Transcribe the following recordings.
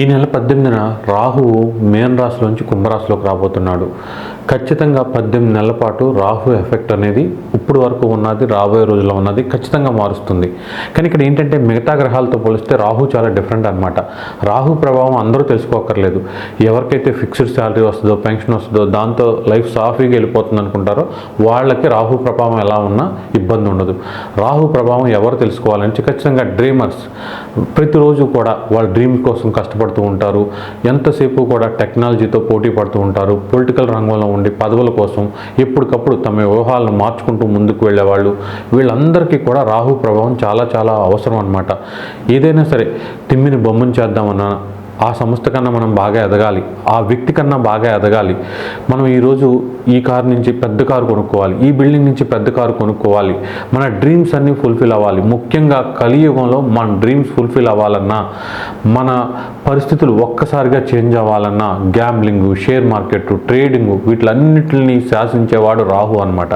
ఈ నెల పద్దెనిమిదిన రాహువు మేన్ రాశిలోంచి కుంభరాశిలోకి రాబోతున్నాడు. ఖచ్చితంగా పద్దెనిమిది నెలల పాటు రాహు ఎఫెక్ట్ అనేది ఇప్పుడు వరకు ఉన్నది రాబోయే రోజుల్లో ఉన్నది ఖచ్చితంగా మారుస్తుంది. కానీ ఇక్కడ ఏంటంటే మిగతా గ్రహాలతో పోలిస్తే రాహు చాలా డిఫరెంట్ అనమాట రాహు ప్రభావం అందరూ తెలుసుకోకర్లేదు. ఎవరికైతే ఫిక్స్డ్ శాలరీ వస్తుందో పెన్షన్ వస్తుందో దాంతో లైఫ్ సాఫీగా వెళ్ళిపోతుంది అనుకుంటారో వాళ్ళకి రాహు ప్రభావం ఎలా ఉన్నా ఇబ్బంది ఉండదు. రాహు ప్రభావం ఎవరు తెలుసుకోవాలంటే ఖచ్చితంగా డ్రీమర్స్ ప్రతిరోజు కూడా వాళ్ళ డ్రీమ్ కోసం కష్టపడుతూ ఉంటారు. ఎంతసేపు కూడా టెక్నాలజీతో పోటీ పడుతూ ఉంటారు. పొలిటికల్ రంగంలో ఉండి పదవుల కోసం ఎప్పటికప్పుడు తమ వ్యూహాలను మార్చుకుంటూ ముందుకు వెళ్ళేవాళ్ళు. వీళ్ళందరికీ కూడా రాహు ప్రభావం చాలా చాలా అవసరం అనమాట ఏదైనా సరే తిమ్మిని బొమ్మను చేద్దామన్నా ఆ సంస్థ కన్నా మనం బాగా ఎదగాలి ఆ వ్యక్తి కన్నా బాగా ఎదగాలి. మనం ఈరోజు ఈ కారు నుంచి పెద్ద కారు కొనుక్కోవాలి ఈ బిల్డింగ్ నుంచి పెద్ద కారు కొనుక్కోవాలి. మన డ్రీమ్స్ అన్నీ ఫుల్ఫిల్ అవ్వాలి. ముఖ్యంగా కలియుగంలో మన డ్రీమ్స్ ఫుల్ఫిల్ అవ్వాలన్నా మన పరిస్థితులు ఒక్కసారిగా చేంజ్ అవ్వాలన్నా గ్యాంబ్లింగ్ షేర్ మార్కెట్ ట్రేడింగ్ వీటిలన్నిటిని శాసించేవాడు రాహు అనమాట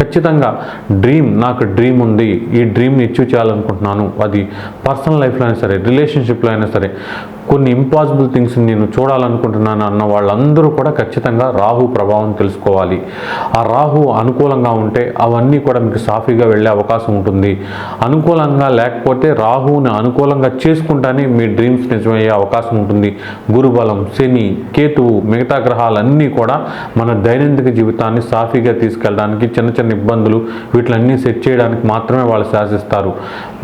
ఖచ్చితంగా డ్రీమ్ నాకు డ్రీమ్ ఉంది ఈ డ్రీమ్ని అచీవ్ చేయాలనుకుంటున్నాను. అది పర్సనల్ లైఫ్లో అయినా సరే రిలేషన్షిప్లో అయినా సరే కొన్ని ఇంపాసిబుల్ థింగ్స్ నేను చూడాలనుకుంటున్నాను అన్న వాళ్ళందరూ కూడా ఖచ్చితంగా రాహు ప్రభావం తెలుసుకోవాలి. ఆ రాహు అనుకూలంగా ఉంటే అవన్నీ కూడా మీకు సాఫీగా వెళ్ళే అవకాశం ఉంటుంది. అనుకూలంగా లేకపోతే రాహువుని అనుకూలంగా చేసుకుంటానే మీ డ్రీమ్స్ నిజమయ్యే అవకాశం ఉంటుంది. గురుబలం శని కేతువు మిగతా గ్రహాలన్నీ కూడా మన దైనందిక జీవితాన్ని సాఫీగా తీసుకెళ్ళడానికి చిన్న చిన్న ఇబ్బందులు వీటిలన్నీ సెట్ చేయడానికి మాత్రమే వాళ్ళు శాసిస్తారు.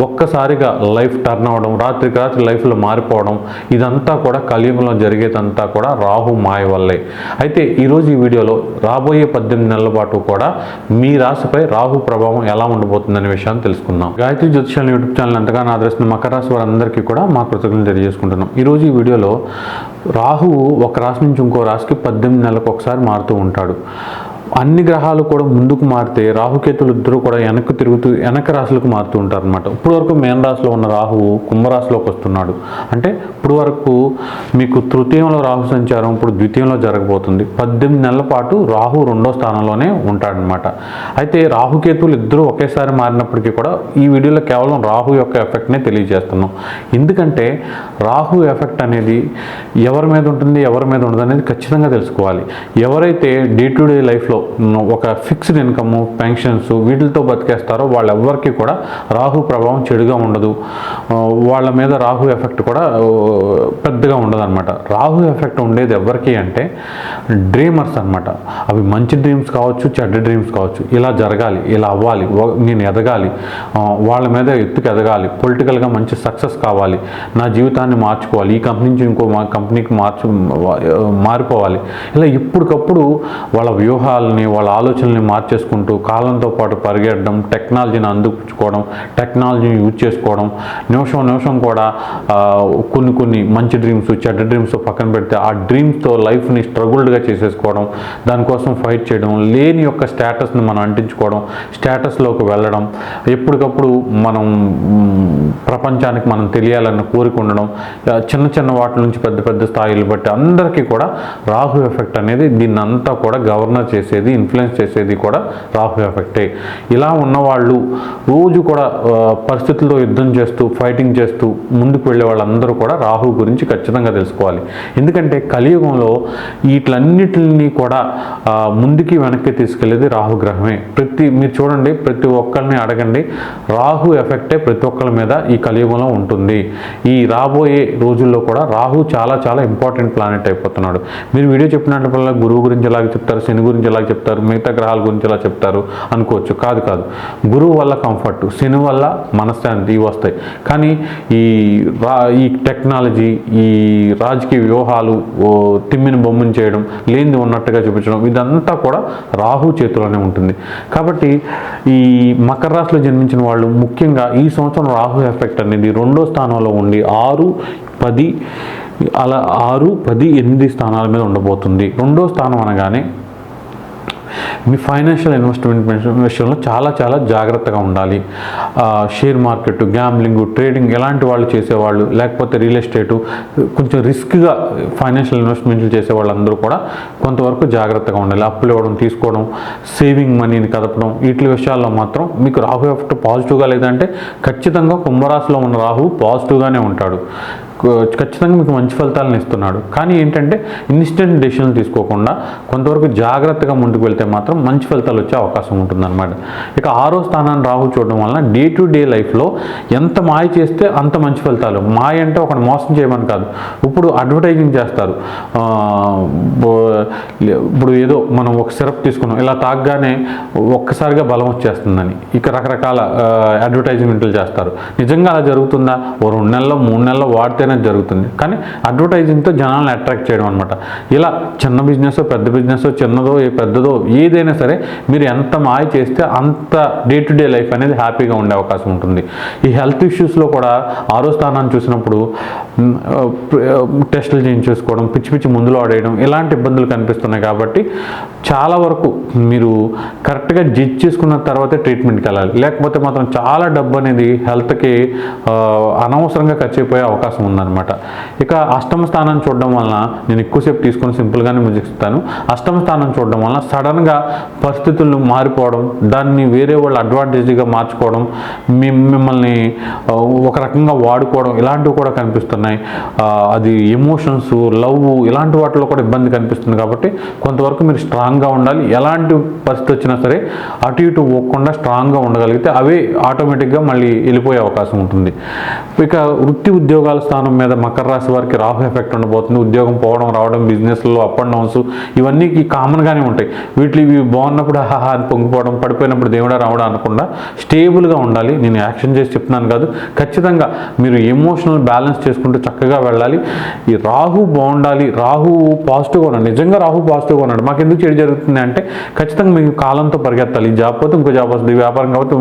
ఒక్కసారిగా లైఫ్ టర్న్ అవ్వడం రాత్రికి రాత్రి లైఫ్లో మారిపోవడం ఇదంతా కూడా కలియుగంలో జరిగేదంతా కూడా రాహు మాయ వల్లే. అయితే ఈరోజు ఈ వీడియోలో రాబోయే పద్దెనిమిది నెలల పాటు కూడా మీ రాశిపై రాహు ప్రభావం ఎలా ఉండబోతుందనే విషయాన్ని తెలుసుకుందాం. గాయత్రి జ్యోతిషాల యూట్యూబ్ ఛానల్ ఎంతగానో ఆదరిస్తున్న మకర రాశి వారందరికీ కూడా మా కృతజ్ఞతలు తెలియజేసుకుంటున్నాం. ఈరోజు ఈ వీడియోలో రాహువు ఒక రాశి నుంచి ఇంకో రాశికి పద్దెనిమిది నెలలకు ఒకసారి మారుతూ ఉంటాడు. అన్ని గ్రహాలు కూడా ముందుకు మారితే రాహుకేతులు ఇద్దరు కూడా వెనక్కి తిరుగుతూ వెనక రాశులకు మారుతూ ఉంటారు అనమాట ఇప్పుడు వరకు మేన రాశిలో ఉన్న రాహువు కుంభరాశిలోకి వస్తున్నాడు. అంటే ఇప్పుడు వరకు మీకు తృతీయంలో రాహు సంచారం ఇప్పుడు ద్వితీయంలో జరగబోతుంది. పద్దెనిమిది నెలల పాటు రాహు రెండో స్థానంలోనే ఉంటాడనమాట అయితే రాహుకేతువులు ఇద్దరు ఒకేసారి మారినప్పటికీ కూడా ఈ వీడియోలో కేవలం రాహు యొక్క ఎఫెక్ట్నే తెలియజేస్తున్నాం. ఎందుకంటే రాహు ఎఫెక్ట్ అనేది ఎవరి మీద ఉంటుంది ఎవరి మీద ఉండదు అనేది ఖచ్చితంగా తెలుసుకోవాలి. ఎవరైతే డే టు డే లైఫ్లో ఒక ఫిక్స్డ్ ఇన్కమ్ పెన్షన్స్ వీటితో బతికేస్తారో వాళ్ళెవ్వరికీ కూడా రాహు ప్రభావం చెడుగా ఉండదు. వాళ్ళ మీద రాహు ఎఫెక్ట్ కూడా పెద్దగా ఉండదు అనమాట రాహు ఎఫెక్ట్ ఉండేది ఎవరికి అంటే డ్రీమర్స్ అనమాట అవి మంచి డ్రీమ్స్ కావచ్చు చెడ్డ డ్రీమ్స్ కావచ్చు. ఇలా జరగాలి ఇలా అవ్వాలి నేను ఎదగాలి వాళ్ళ మీద ఎత్తుకు ఎదగాలి పొలిటికల్గా మంచి సక్సెస్ కావాలి నా జీవితాన్ని మార్చుకోవాలి ఈ కంపెనీ నుంచి ఇంకో మా కంపెనీకి మార్చు మారిపోవాలి. ఇలా ఇప్పటికప్పుడు వాళ్ళ వ్యూహాలు వాళ్ళని వాళ్ళ ఆలోచనల్ని మార్చేసుకుంటూ కాలంతో పాటు పరిగెట్టడం టెక్నాలజీని అందిపుచ్చుకోవడం టెక్నాలజీని యూజ్ చేసుకోవడం నిమిషం నిమిషం కూడా కొన్ని కొన్ని మంచి డ్రీమ్స్ చెడ్డ డ్రీమ్స్ పక్కన పెడితే ఆ డ్రీమ్స్తో లైఫ్ని స్ట్రగుల్డ్గా చేసేసుకోవడం దానికోసం ఫైట్ చేయడం లేని యొక్క స్టేటస్ని మనం అంటించుకోవడం స్టేటస్లోకి వెళ్ళడం ఎప్పటికప్పుడు మనం ప్రపంచానికి మనం తెలియాలన్న కోరిక ఉండడం చిన్న చిన్న వాటి నుంచి పెద్ద పెద్ద స్థాయిలు బట్టి అందరికీ కూడా రాహు ఎఫెక్ట్ అనేది దీన్నంతా కూడా గవర్నర్ చేసేది ఇన్ఫ్లుయెన్స్ చేసేది కూడా రాహు ఎఫెక్టే ఇలా ఉన్నవాళ్ళు రోజు కూడా పరిస్థితుల్లో పరిస్థితులతో యుద్ధం చేస్తూ ఫైటింగ్ చేస్తూ ముందుకు వెళ్ళే వాళ్ళందరూ కూడా రాహు గురించి ఖచ్చితంగా తెలుసుకోవాలి. ఎందుకంటే కలియుగంలో వీటిలన్నిటిని కూడా ముందుకి వెనక్కి తీసుకెళ్ళేది రాహు గ్రహమే. ప్రతి మీరు చూడండి ప్రతి ఒక్కరిని అడగండి రాహు ఎఫెక్టే ప్రతి ఒక్కరి మీద ఈ కలియుగంలో ఉంటుంది. ఈ రాబోయే రోజుల్లో కూడా రాహు చాలా చాలా ఇంపార్టెంట్ ప్లానెట్ అయిపోతున్నాడు. మీరు వీడియో చెప్పినట్ల గురువు గురించి ఎలాగ చెప్తారు శని గురించి ఎలాగ చెప్తారు మిగతా గ్రహాల గురించి ఇలా చెప్తారు అనుకోవచ్చు. కాదు కాదు. గురువు వల్ల కంఫర్ట్ శని వల్ల మనశ్శాంతి ఇవి వస్తాయి. కానీ ఈ రా ఈ టెక్నాలజీ ఈ రాజకీయ వ్యూహాలు ఓ తిమ్మిని బొమ్మను చేయడం లేనిది ఉన్నట్టుగా చూపించడం ఇదంతా కూడా రాహు చేతిలోనే ఉంటుంది. కాబట్టి ఈ మకర రాశిలో జన్మించిన వాళ్ళు ముఖ్యంగా ఈ సంవత్సరం రాహు ఎఫెక్ట్ అనేది రెండో స్థానంలో ఉండి ఆరు పది అలా ఆరు పది ఎనిమిది స్థానాల మీద ఉండబోతుంది. రెండో స్థానం అనగానే మీ ఫైనాన్షియల్ ఇన్వెస్ట్మెంట్ విషయంలో చాలా చాలా జాగ్రత్తగా ఉండాలి. షేర్ మార్కెట్ గ్యాంబ్లింగ్ ట్రేడింగ్ ఎలాంటి వాళ్ళు చేసేవాళ్ళు లేకపోతే రియల్ ఎస్టేటు కొంచెం రిస్క్గా ఫైనాన్షియల్ ఇన్వెస్ట్మెంట్లు చేసే వాళ్ళందరూ కూడా కొంతవరకు జాగ్రత్తగా ఉండాలి. అప్పులు ఇవ్వడం తీసుకోవడం సేవింగ్ మనీని కదపడం వీటి విషయాల్లో మాత్రం మీకు రాహు ఎఫెక్ట్ పాజిటివ్గా లేదంటే ఖచ్చితంగా కుంభరాశిలో ఉన్న రాహు పాజిటివ్గానే ఉంటాడు. ఖచ్చితంగా మీకు మంచి ఫలితాలను ఇస్తున్నాడు. కానీ ఏంటంటే ఇన్స్టెంట్ డెసిషన్లు తీసుకోకుండా కొంతవరకు జాగ్రత్తగా ముందుకు వెళ్తే మాత్రం మంచి ఫలితాలు వచ్చే అవకాశం ఉంటుందన్నమాట. ఇక ఆరో స్థానాన్ని రాహు చూడడం వలన డే టు డే లైఫ్లో ఎంత మాయ చేస్తే అంత మంచి ఫలితాలు. మాయ అంటే ఒకటి మోసం చేయమని కాదు. ఇప్పుడు అడ్వర్టైజింగ్ చేస్తారు. ఇప్పుడు ఏదో మనం ఒక సిరప్ తీసుకున్నాం. ఇలా తాగగానే ఒక్కసారిగా బలం వచ్చేస్తుందని. ఇక రకరకాల అడ్వర్టైజ్మెంట్లు చేస్తారు. నిజంగా అలా జరుగుతుందా? ఓ రెండు నెలల్లో మూడు నెలలో వాడితేనే జరుగుతుంది. కానీ అడ్వర్టైజింగ్తో జనాలను అట్రాక్ట్ చేయడం అనమాట ఇలా చిన్న బిజినెస్ పెద్ద బిజినెస్ చిన్నదో ఏ పెద్దదో ఏదైనా సరే మీరు ఎంత మాయ చేస్తే అంత డే టు డే లైఫ్ అనేది హ్యాపీగా ఉండే అవకాశం ఉంటుంది. ఈ హెల్త్ ఇష్యూస్లో కూడా ఆరో స్థానాన్ని చూసినప్పుడు టెస్టులు చేయించేసుకోవడం పిచ్చి పిచ్చి మందులు ఆడేయడం ఇలాంటి ఇబ్బందులు కనిపిస్తున్నాయి కాబట్టి చాలా వరకు మీరు కరెక్ట్గా జడ్జ్ చేసుకున్న తర్వాతే ట్రీట్మెంట్కి వెళ్ళాలి. లేకపోతే మాత్రం చాలా డబ్బు అనేది హెల్త్కి అనవసరంగా ఖర్చు అయిపోయే అవకాశం అనమాట ఇక అష్టమ స్థానం చూడడం వలన నేను ఎక్కువసేపు తీసుకొని సింపుల్గానే ముగిస్తాను అష్టమ స్థానం చూడడం వలన సడన్గా పరిస్థితులు మారిపోవడం దాన్ని వేరే వాళ్ళు అడ్వాంటేజ్గా మార్చుకోవడం మీ మిమ్మల్ని ఒక రకంగా వాడుకోవడం ఇలాంటివి కూడా కనిపిస్తున్నాయి. అది ఎమోషన్స్ లవ్ ఇలాంటి వాటిలో కూడా ఇబ్బంది కనిపిస్తుంది కాబట్టి కొంతవరకు మీరు స్ట్రాంగ్గా ఉండాలి. ఎలాంటి పరిస్థితి వచ్చినా సరే అటు ఇటు పోకుండా స్ట్రాంగ్గా ఉండగలిగితే అవే ఆటోమేటిక్గా మళ్ళీ వెళ్ళిపోయే అవకాశం ఉంటుంది. ఇక వృత్తి ఉద్యోగాల స్థానం మీద మకర రాశి వారికి రాహు ఎఫెక్ట్ ఉండబోతుంది. ఉద్యోగం పోవడం రావడం బిజినెస్లో అప్ అండ్ డౌన్స్ ఇవన్నీ కామన్గానే ఉంటాయి. వీటిలో ఇవి బాగున్నప్పుడు హాహా అని పొంగిపోవడం పడిపోయినప్పుడు దేవుడా రావడం అనకుండా స్టేబుల్గా ఉండాలి. నేను యాక్షన్ చేసి చెప్తున్నాను కాదు. ఖచ్చితంగా మీరు ఎమోషనల్ బ్యాలెన్స్ చేసుకుంటూ చక్కగా వెళ్ళాలి. ఈ రాహు బాగుండాలి. రాహు పాజిటివ్గా ఉన్నాడు నిజంగా రాహు పాజిటివ్గా ఉన్నాడు. మాకు ఎందుకు చెడు జరుగుతుంది అంటే ఖచ్చితంగా మీకు కాలంతో పరిగెత్తాలి. ఈ జాబ్ పోతే ఇంకో జాబ్ వస్తుంది. వ్యాపారం కాబట్టి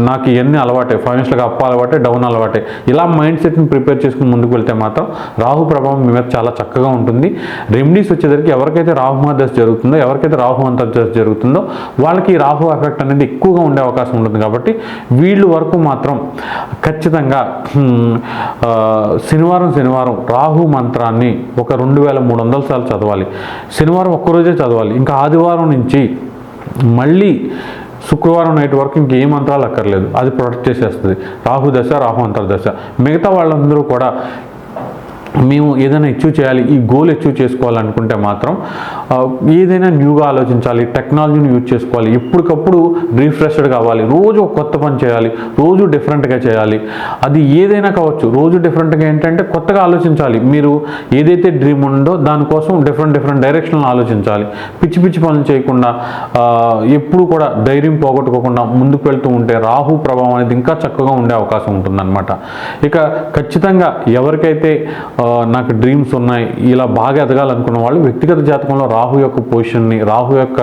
నాకు ఇవన్నీ అలవాటే. ఫైనాన్షియల్గా అప్పు అలవాటే డౌన్ అలవాటే. ఇలా మైండ్ సెట్ని ప్రిపేర్ చేసుకుని ముందుకు వెళ్తే మాత్రం రాహు ప్రభావం మీ మీద చాలా చక్కగా ఉంటుంది. రెమెడీస్ వచ్చేసరికి ఎవరికైతే రాహు దశ జరుగుతుందో ఎవరికైతే రాహు అంతర్దశ జరుగుతుందో వాళ్ళకి రాహు ఎఫెక్ట్ అనేది ఎక్కువగా ఉండే అవకాశం ఉంటుంది కాబట్టి వీళ్ళు వరకు మాత్రం ఖచ్చితంగా శనివారం శనివారం రాహు మంత్రాన్ని ఒక రెండు వేల మూడు వందల సార్లు చదవాలి. శనివారం ఒక్కరోజే చదవాలి. ఇంకా ఆదివారం నుంచి మళ్ళీ శుక్రవారం నైట్ వరకు ఇంకే మంత్రాలు అక్కర్లేదు. అది ప్రొటెక్ట్ చేసేస్తుంది. రాహు దశ రాహు అంతర్దశ. మిగతా వాళ్ళందరూ కూడా మేము ఏదైనా అచీవ్ చేయాలి ఈ గోల్ అచీవ్ చేసుకోవాలనుకుంటే మాత్రం ఏదైనా న్యూగా ఆలోచించాలి టెక్నాలజీని యూజ్ చేసుకోవాలి ఎప్పటికప్పుడు రీఫ్రెష్డ్ కావాలి రోజు ఒక కొత్త పని చేయాలి రోజు డిఫరెంట్గా చేయాలి. అది ఏదైనా కావచ్చు రోజు డిఫరెంట్గా ఏంటంటే కొత్తగా ఆలోచించాలి. మీరు ఏదైతే డ్రీమ్ ఉందో దానికోసం డిఫరెంట్ డిఫరెంట్ డైరెక్షన్లు ఆలోచించాలి. పిచ్చి పిచ్చి పనులు చేయకుండా ఎప్పుడు కూడా ధైర్యం పోగొట్టుకోకుండా ముందుకు వెళ్తూ ఉంటే రాహు ప్రభావం అనేది ఇంకా చక్కగా ఉండే అవకాశం ఉంటుందన్నమాట. ఇక ఖచ్చితంగా ఎవరికైతే నాకు డ్రీమ్స్ ఉన్నాయి ఇలా బాగా ఎదగాలనుకున్న వాళ్ళు వ్యక్తిగత జాతకంలో రాహు యొక్క పొజిషన్ని రాహు యొక్క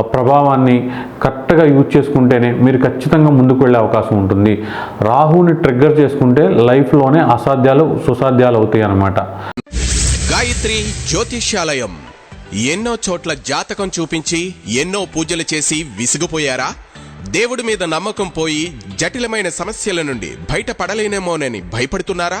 ప్రభావాన్ని కరెక్ట్గా యూజ్ చేసుకుంటేనే మీరు ఖచ్చితంగా ముందుకు వెళ్ళే అవకాశం ఉంటుంది. రాహుని ట్రిగ్గర్ చేసుకుంటే లైఫ్లోనే అసాధ్యాలు సుసాధ్యాలు అవుతాయి అన్నమాట. గాయత్రి జ్యోతిష్యాలయం. ఎన్నో చోట్ల జాతకం చూపించి ఎన్నో పూజలు చేసి విసిగిపోయారా? దేవుడి మీద నమ్మకం పోయి జటిలమైన సమస్యల నుండి బయటపడలేనేమోనని భయపడుతున్నారా?